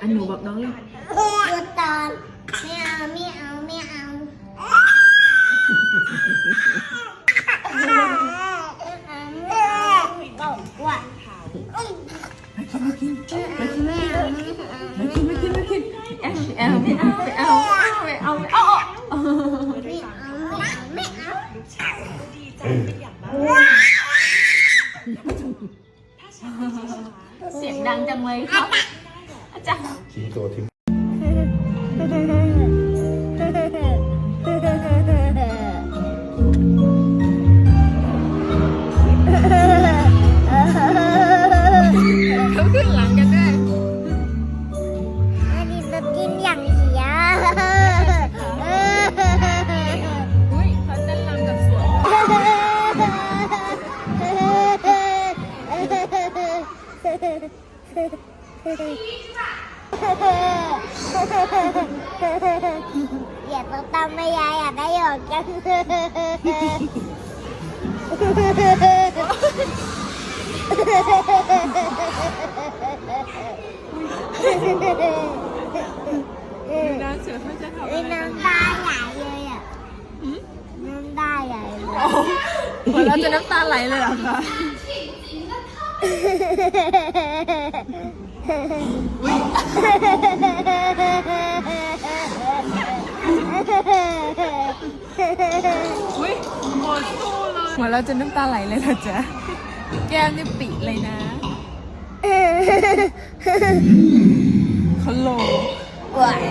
อันหนูบอกน้องเลยตัวตอนไม่เอาไม่เอาไม่เอาบอกว่าไม่กินไม่กินไม่เอาไม่เอาไม่กินไม่กินไม่กินไม่เอาไม่เอาไม่เอาไม่เอาไม่เอาไม่เอาไม่เอาไม่เอาลูกชายก็ดีใจเป็นอย่างมากถ้าฉันไม่ช้าเสียงดังจังเลยครับ อาจารย์ทิ้งตัวทิ้ง เขาขึ้นหลังกันด้วยอันนี้จะกินอย่างเสียอุ้ยเขาเต้นรำกับสวนอย่าต้องตามไม่ยายอยากได้หยอกกันดูนะเสือเขาจะทำอะเอ้ยไรกันน้ำตาไหลเลยอะน้ำตาไหลเลยหัวเราะจะน้ำตาไหลเลยเหรอคะ อุ้ยหมดตู้เลยหัวเราะจะน้ำตาไหลเลยเหรอจ๊ะ แก้มนี่ปิเลยนะเขาโลงว้าย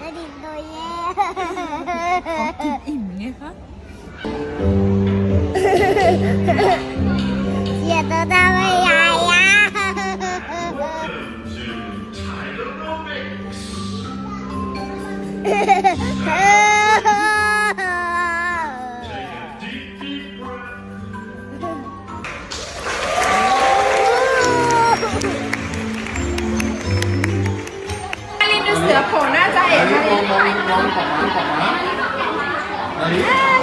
นาดินตัวแย่เขากินอิ่มไงคะอย่า ตาไม่ยายอะลินดูเสือโผล่หน้าใจเอ๋มองมองมองของม้าของม้านาฬิ